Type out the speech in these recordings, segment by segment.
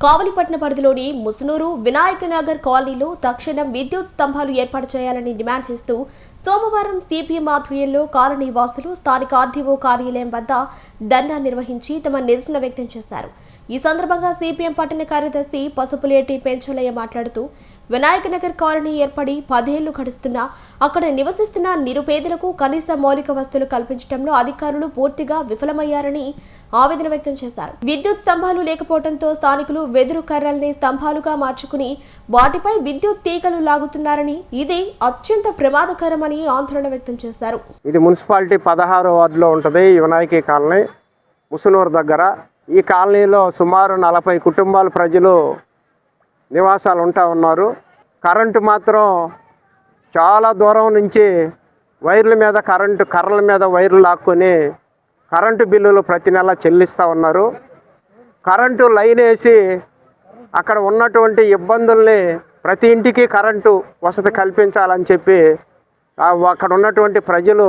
కావలిపట్న పరిధిలోని ముసునూరు వినాయక నగర్ కాలనీలో తక్షణం విద్యుత్ స్తంభాలు ఏర్పాటు చేయాలని డిమాండ్ చేస్తూ సోమవారం సిపిఎం ఆధ్వర్యంలో కాలనీ వాసులు స్థానిక ఆర్డీఓ కార్యాలయం వద్ద ధర్నా నిర్వహించి తమ నిరసన వ్యక్తం చేశారు. ఈ సందర్భంగా సిపిఎం పట్టణ కార్యదర్శి పసుపులేటి పెంచలయ్య మాట్లాడుతూ వినాయక నగర్ కాలనీ ఏర్పడి పదేళ్ళు గడుస్తున్నా అక్కడ నివసిస్తున్న నిరుపేదలకు కనీస మౌలిక వస్తువులు కల్పించడంలో అధికారులు పూర్తిగా విఫలమయ్యారని ఆవేదన వ్యక్తం చేశారు. విద్యుత్ స్తంభాలు లేకపోవడంతో స్థానికులు వెదురు కర్రల్ని స్తంభాలుగా మార్చుకుని వాటిపై విద్యుత్ తీగలు లాగుతున్నారని ఇది అత్యంత ప్రమాదకరమని ఆందోళన వ్యక్తం చేశారు. ఇది మున్సిపాలిటీ పదహారో వార్డులో ఉంటుంది వినాయక కాలనీ. ముసునూరు దగ్గర ఈ కాలనీలో సుమారు నలభై కుటుంబాల ప్రజలు నివాసాలు ఉంటా ఉన్నారు. కరెంటు మాత్రం చాలా దూరం నుంచి వైర్ల మీద కరెంటు కర్రల మీద వైర్లు లాక్కొని కరెంటు బిల్లులు ప్రతి నెల చెల్లిస్తూ ఉన్నారు. కరెంటు లైన్ వేసి అక్కడ ఉన్నటువంటి ఇబ్బందుల్ని ప్రతి ఇంటికి కరెంటు వసతి కల్పించాలని చెప్పి అక్కడ ఉన్నటువంటి ప్రజలు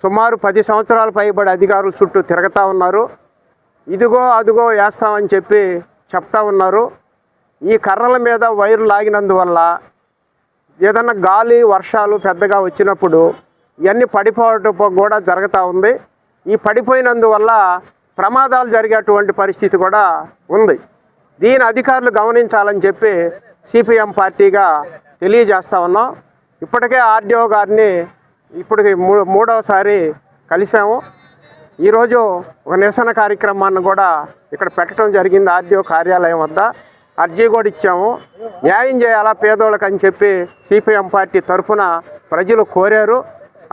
సుమారు పది సంవత్సరాల పైబడి అధికారుల చుట్టూ తిరుగుతూ ఉన్నారు. ఇదిగో అదిగో వేస్తామని చెప్పి చెప్తా ఉన్నారు. ఈ కర్రల మీద వైరు లాగినందువల్ల ఏదన్నా గాలి వర్షాలు పెద్దగా వచ్చినప్పుడు ఇవన్నీ పడిపోవటం కూడా జరుగుతూ ఉంది. ఈ పడిపోయినందువల్ల ప్రమాదాలు జరిగేటువంటి పరిస్థితి కూడా ఉంది. దీని అధికారులు గమనించాలని చెప్పి సిపిఎం పార్టీగా తెలియజేస్తా ఉన్నాం. ఇప్పటికే ఆర్డీఓ గారిని ఇప్పటికి మూ మూడవసారి కలిసాము ఈరోజు ఒక నిరసన కార్యక్రమాన్ని కూడా ఇక్కడ పెట్టడం జరిగింది ఆర్డీఓ కార్యాలయం వద్ద. అర్జీ కూడా ఇచ్చాము. న్యాయం చేయాలా పేదోళ్ళకి అని చెప్పి సిపిఎం పార్టీ తరఫున ప్రజలు కోరారు.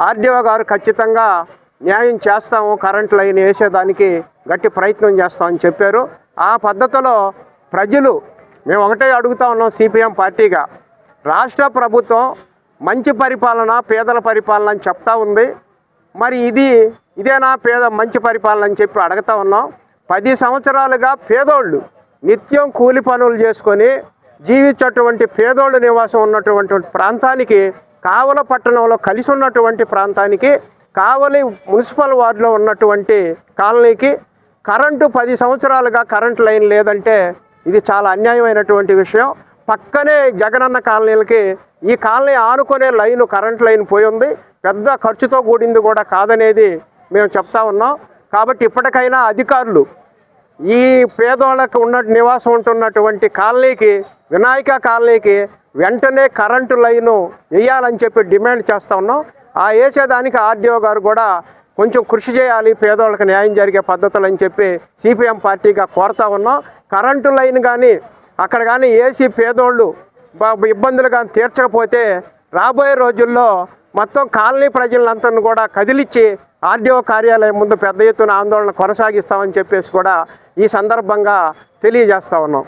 ఆర్డీఓ గారు ఖచ్చితంగా న్యాయం చేస్తాము కరెంట్ లైన్ వేసేదానికి గట్టి ప్రయత్నం చేస్తామని చెప్పారు. ఆ పద్ధతిలో ప్రజలు మేము ఒకటే అడుగుతా ఉన్నాం సిపిఎం పార్టీగా రాష్ట్ర ప్రభుత్వం మంచి పరిపాలన పేదల పరిపాలన అని చెప్తా ఉంది. మరి ఇది ఇదేనా పేద మంచి పరిపాలన అని చెప్పి అడుగుతా ఉన్నాం. పది సంవత్సరాలుగా పేదోళ్ళు నిత్యం కూలి పనులు చేసుకొని జీవించేటువంటి పేదోళ్ళ నివాసం ఉన్నటువంటి ప్రాంతానికి కావల పట్టణంలో కలిసి ఉన్నటువంటి ప్రాంతానికి కావలి మున్సిపల్ వార్డులో ఉన్నటువంటి కాలనీకి కరెంటు పది సంవత్సరాలుగా కరెంట్ లైన్ లేదంటే ఇది చాలా అన్యాయమైనటువంటి విషయం. పక్కనే జగనన్న కాలనీలకి ఈ కాలనీ ఆనుకునే లైన్ కరెంట్ లైన్ పోయి ఉంది. పెద్ద ఖర్చుతో కూడింది కూడా కాదనేది మేము చెప్తా ఉన్నాం. కాబట్టి ఇప్పటికైనా అధికారులు ఈ పేదోళ్ళకు ఉన్న నివాసం ఉంటున్నటువంటి కాలనీకి వినాయక కాలనీకి వెంటనే కరెంటు లైను వేయాలని చెప్పి డిమాండ్ చేస్తూ ఉన్నాం. ఆ వేసేదానికి ఆర్డీఓ గారు కూడా కొంచెం కృషి చేయాలి పేదోళ్ళకి న్యాయం జరిగే పద్ధతులు అని చెప్పి సిపిఎం పార్టీగా కోరుతా ఉన్నాం. కరెంటు లైన్ కానీ అక్కడ కానీ ఏసీ పేదోళ్ళు ఇబ్బందులు కానీ తీర్చకపోతే రాబోయే రోజుల్లో మొత్తం కాలనీ ప్రజలందరిని కూడా కదిలిచ్చి ఆర్డీఓ కార్యాలయం ముందు పెద్ద ఎత్తున ఆందోళన కొనసాగిస్తామని చెప్పేసి కూడా ఈ సందర్భంగా తెలియజేస్తా ఉన్నాం.